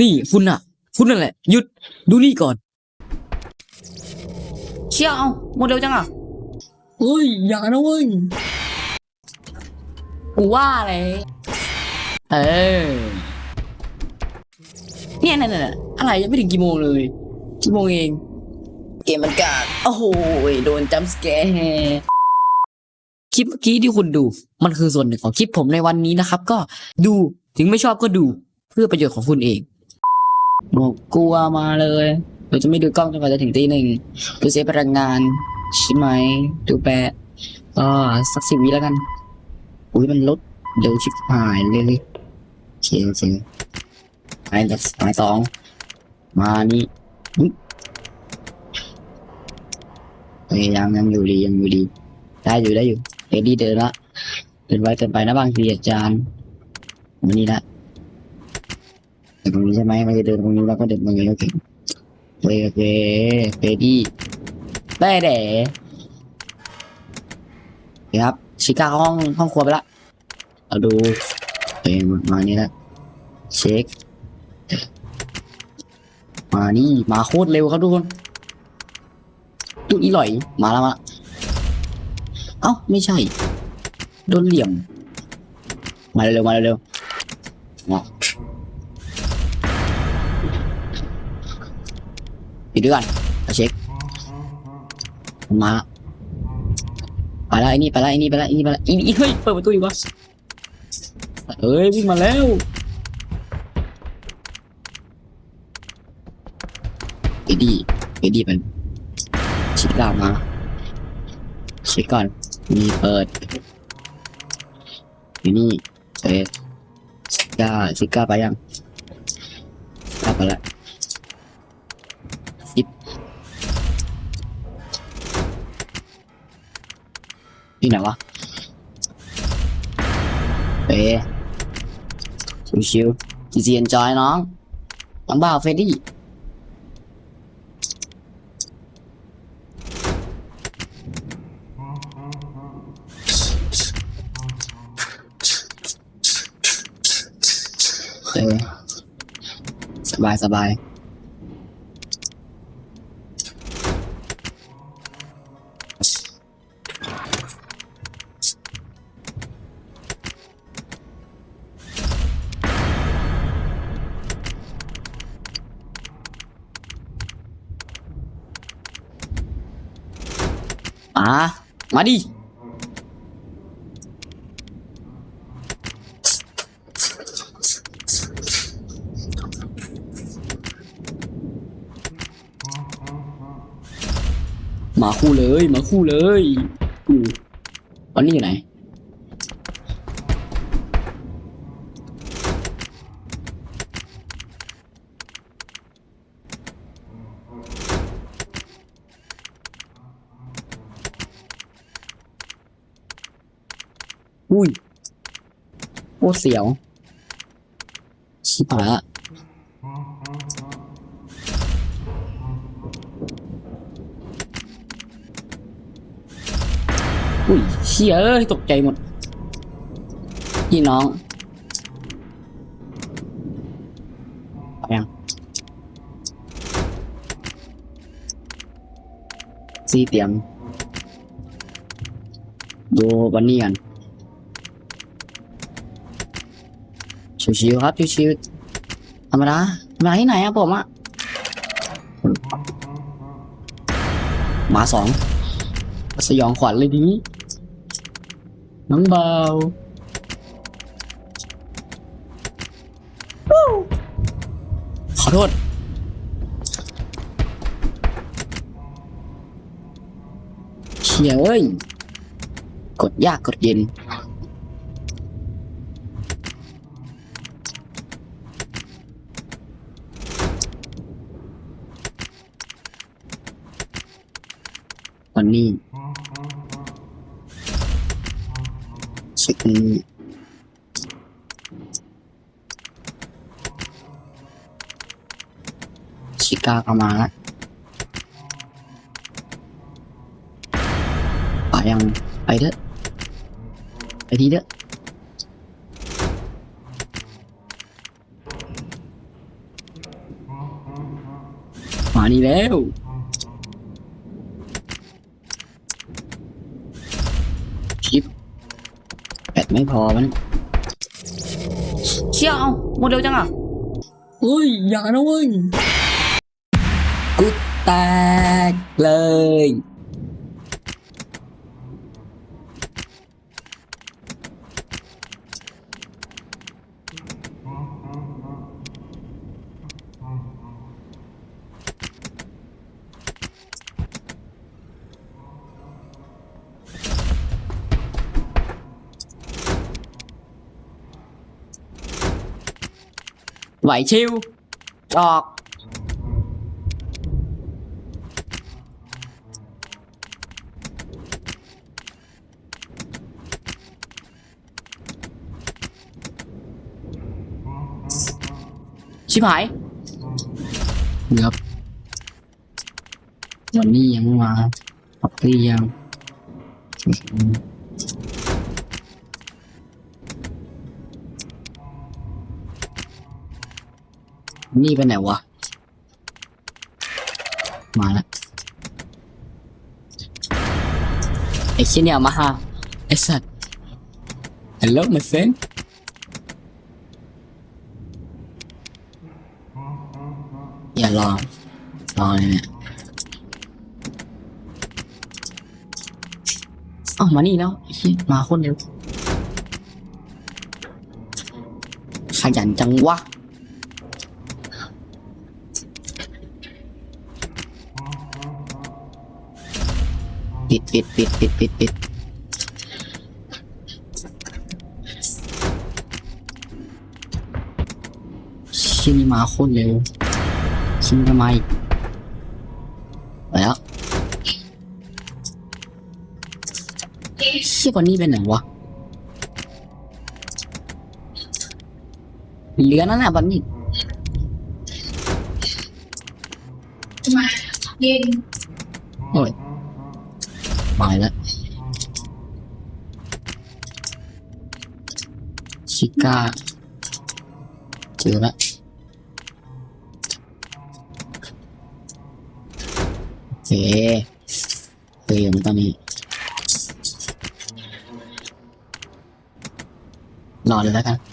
นี่คุณน่ะ คุณนั่นแหละ หยุดดูนี่ก่อน เชี่ยเอาโมเดลจังอะเฮ้ย อย่านะเว้ยกูว่าเลยเออเนี่ยเนี่ยเนี่ยอะไรยังไม่ถึงกี่โมงเลยกี่โมงเอง เกมมันกากโอ้โหโดนจัมป์สแกร์คลิปเมื่อกี้ที่คุณดู มันคือส่วนหนึ่งของคลิปผมในวันนี้นะครับ ก็ดูถึงไม่ชอบก็ดูเพื่อประโยชน์ของคุณเอง บอกกลัวมาเลยเราจะไม่ดูกล้องจนกว่าจะถึงตีหนึ่งดูเซฟพลังงานใช่ไหมดูแปะก็สักสิบวิแล้วกัน อุ้ยมันลดเร็วชิบหายเลยโอเคโอเคหายหายสองมานี่อุ๊ยเฮ้ยยังยังอยู่ดียังอยู่ดี ได้อยู่ได้อยู่เอ็ดดี้เดินละเดินไวเกินไปนะบางทีอาจารย์วันนี้ละ ตรงนี้ใช่ไหมไม่ได้เดินตรงนี้แล้วก็เดินตรงนี้โอเคโอเคโอเคเอ็ดดี้ได้เด๋ครับ ชิก้าเข้าห้องห้องครัวไปละเอาดูเอ้ยมานี่ละเช็คมานี่มาโคตรเร็วครับทุกคนตุอีหล่อยมาแล้วมาเอ้าไม่ใช่ โดนเหลี่ยม มาเร็วๆมาเร็วๆ ปิดด้วยกันเอาเช็คมาไปแล้วไอ้นี่ไปแล้วไอ้นี่ไปแล้วไอ้นี่ไปแล้วไอ้นี่เฮ้ยเปิดประตูอีกวะเอ้ยวิ่งมาแล้วเอดดี้เอดดี้มันชิก้ามาเช็คก่อนมีเปิดอยู่นี่เอ๊ะชิก้าชิก้าไปยังไปแล้ว ที่ไหนวะเอ๊ะชิวๆจีจีเอนจอยน้องน้องบ่าวเฟดดี้เออสบายสบาย มาดิมาคู่เลย มาคู่เลยอันนี้อยู่ไหน อุ้ยโคตรเสียวชิบหายละอุ้ยเชี่ยเอ้ยตกใจหมดพี่น้องไปยังซีเตียมดูวันนี้กัน ชิวๆครับชิวๆธรรมดาธรรมดาที่ไหนอะผมอะหมาสองสยองขวัญเลยทีนี้น้องเบาขอโทษเชียเอ้ย กดยากกดเย็นนี้เช็คนี้ชิ ก้าก็มาแล้วไปยังไปเถอะไปทีเถอะมานี่แล้วชิปแบตไม่พอมันเชี่ยเอาโมเดลจังอะเฮ้ย อย่านะเว้ย แตกเลยไหว ชิวออกชิบหายครับวันนี้ยังไม่มาปักตี้ยังนี่ไปไหนวะ มาแล้วไอ้ชิ้นเนี่ยมาฮะไอ้สัตว์ Hello my friend อย่รอรอเลยเนี่ยอ้ามานี่แล้วมาคนเร็วขยันจังวะปิดปิดปิดปิดปิดปิดชิ้นมาโคนเร็ว ชิ้นทำไมไปแล้วเชี่ยบอนนี่เป็นไหนวะเหลือนั่นน่ะบอนนี่เย็นโอ้ยมาแล้วชิก้าเจอแล้ว เคเตรียมต้องรอเลยแล้วกัน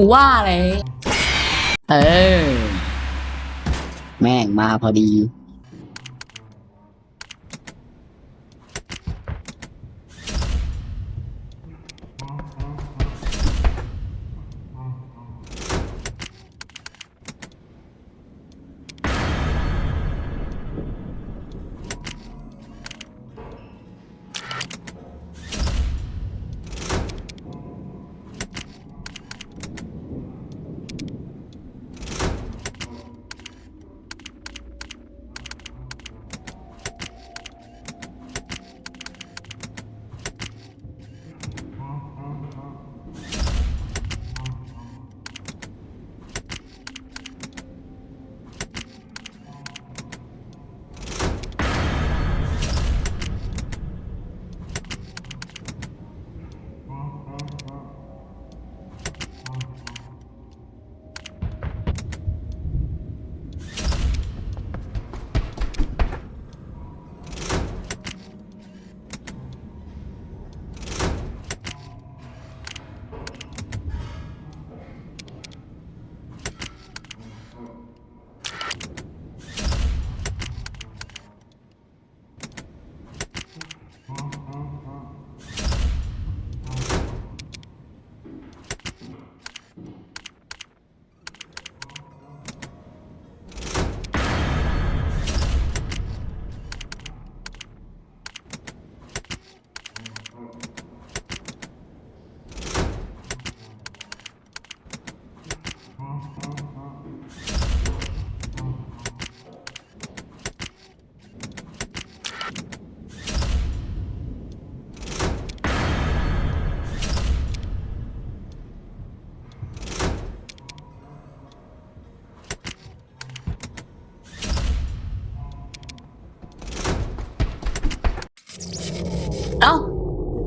กูว่าเลย เออ แม่งมาพอดี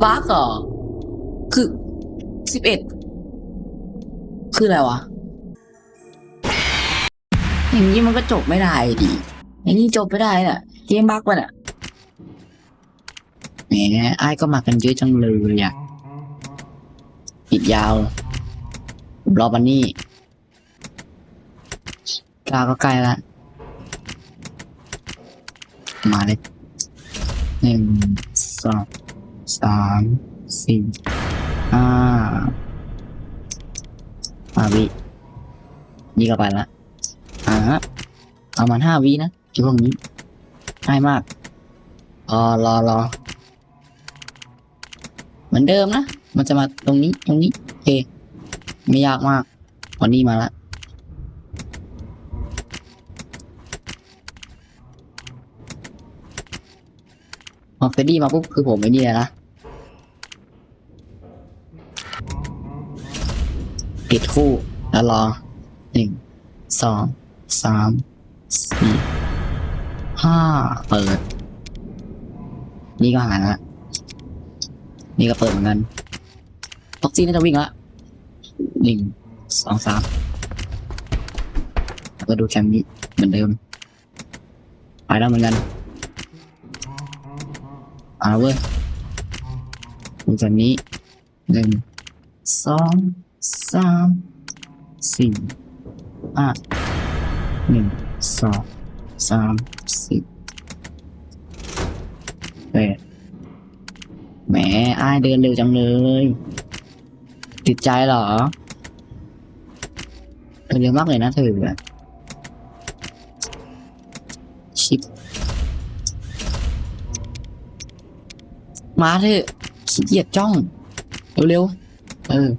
บั๊กเหรอ คือสิบเอ็ดคืออะไรวะ อย่างนี้มันก็จบไม่ได้ดิอย่างนี้จบไม่ได้น่ะเกมบั๊กมันอะแหมไอ้ายก็มากันเยอะจังเลยอะปิดยาว รอบันนี่กาก็ใกล้ละ มาเลยหนึ่งสอง สามสี่ห้าห้าวินี่ก็ไปละอ่าเอามันห้าวินะช่วงนี้ง่ายมากรอรอรอเหมือนเดิมนะ มันจะมาตรงนี้ตรงนี้ โอเค ไม่ยากมากวันนี้มาละพอเฟรดดี้มาปุ๊บคือผมไอ้นี่เลยนะ ปิดคู่แล้วรอหนึ่งสองสามสี่ห้าเปิด นี่ก็หายละนี่ก็เปิดเหมือนกันท็อกซี่น่าจะวิ่งละหนึ่งสองสามแล้วก็ดูแคมนี้เหมือนเดิมไปแล้วเหมือนกันเอาเว้ยดูแคมนี้หนึ่งสอง สามสี่ห้าหนึ่งสองสามสี่แปดแหมอ้ายเดินเร็วจังเลย ติดใจเหรอเดินเร็วมากเลยนะเธอชิปมาเถอะขี้เกียจจ้อง เร็วๆเออ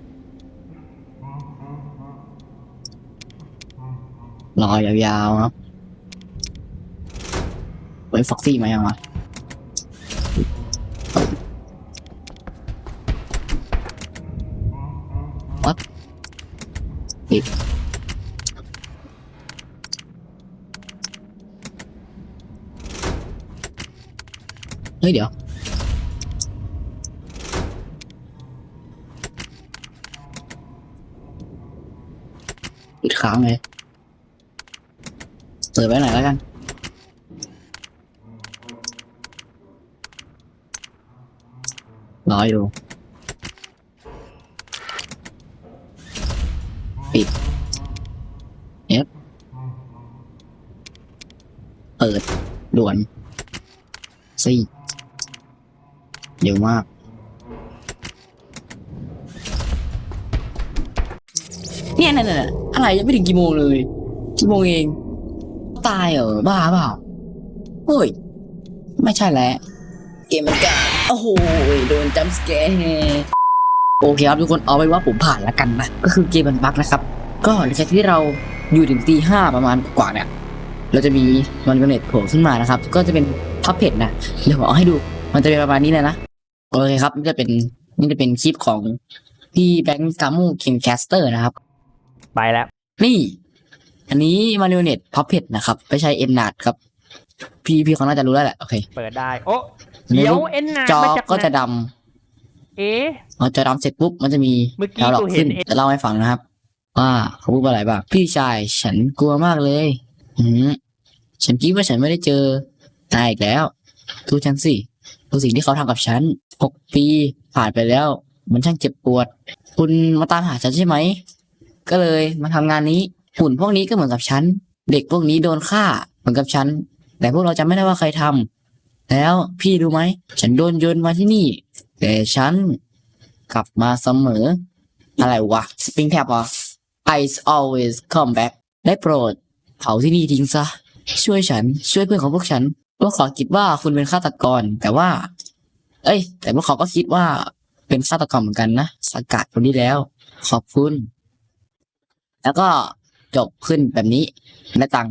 รอยาวๆครับเฮ้ยฟ็อกซี่มายังวะวัดปิดเฮ้ยเดี๋ยวปิดค้างเลย เปิดไว้หน่อยแล้วกัน รออยู่ ปิดเอฟเปิด ด่วนซี่เร็วมากเนี่ยเนี่ยเนี่ยอะไรยังไม่ถึงกี่โมงเลยกี่โมงเอง ตายเหรอบ้าเปล่าเฮ้ย ไม่ใช่แล้วเกมมันกาโอ้โหโดนจัมป์สแกร์โอเคครับทุกคนเอาไว้ว่าผมผ่านแล้วกันนะ ก็คือเกมมันบั๊กนะครับ ก็หลังจากที่เราอยู่ถึงตีห้าประมาณกว่าเนี่ย เราจะมีมันกเน็ตโผล่ขึ้นมานะครับ ก็จะเป็นพับเพจนะ เดี๋ยวผมเอาให้ดู มันจะเป็นประมาณนี้เลยนะ โอเคครับ นี่จะเป็นนี่จะเป็นคลิปของพี่แบงค์กามูคิงแคสเตอร์นะครับ ไปแล้ว นี่ อันนี้มาริโอเน็ตพับเพจนะครับ ไม่ใช่เอ็นนาดครับ พี่พี่เขาน่าจะรู้แล้วแหละ โอเค เปิดได้ โอ้ในเดี๋ยวรูปเอ็นนาจอมาจากก็จะไหนดำเอ๊ะพอจอดำเสร็จปุ๊บ มันจะมีเมื่อกี้แถวหลอกกูเห็ขึ้นนเอ็นจะเล่าให้ฟังนะครับ ว่าเขาพูดว่าอะไรบ้าง พี่ชายฉันกลัวมากเลย อืมฉันคิดว่าฉันไม่ได้เจอนายอีกแล้วดูฉันสิดูสิ่งที่เขาทำกับฉันหกปีผ่านไปแล้ว มันช่างเจ็บปวด คุณมาตามหาฉันใช่ไหม ก็เลยมาทำงานนี้ หุ่นพวกนี้ก็เหมือนกับฉัน เด็กพวกนี้โดนฆ่าเหมือนกับฉัน แต่พวกเราจำไม่ได้ว่าใครทำแล้วพี่รู้ไหม ฉันโดนโยนมาที่นี่ แต่ฉันกลับมาเสมอ อะไรวะ สปริงแทบอะ I always come back ได้โปรด เผาที่นี่ทิ้งซะ ช่วยฉัน ช่วยเพื่อนของพวกฉัน พวกเขาคิดว่าคุณเป็นฆาตกร แต่ว่า เอ้ย แต่พวกเขาก็คิดว่าเป็นฆาตกรเหมือนกันนะสกัดคนนี้แล้ว ขอบคุณ แล้วก็ จบขึ้นแบบนี้ได้ตัง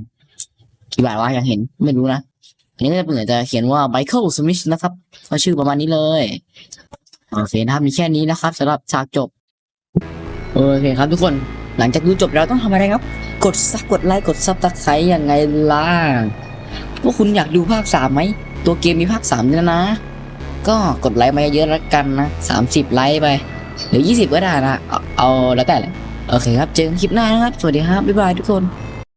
กี่บาทวะยังเห็นไม่รู้นะอันนี้ก็จะเหมือนจะเขียนว่าไมเคิลสมิธนะครับก็ชื่อประมาณนี้เลยโอเคนะครับมีแค่นี้นะครับสำหรับฉากจบโอเคครับทุกคนหลังจากดูจบแล้วต้องทำอะไรครับ กดซับกดไลค์กดซับตะไคร้ยังไงล่ะพวกคุณอยากดูภาคสามไหมตัวเกมมีภาคสามด้วยนะ ก็กดไลค์มาเยอะๆแล้วกันนะ30ไลค์ไปหรือ20ก็ได้นะเอาเอาแล้วแต่แหละ โอเคครับ เจอกันคลิปหน้านะครับ สวัสดีครับ บ๊ายบายทุกคน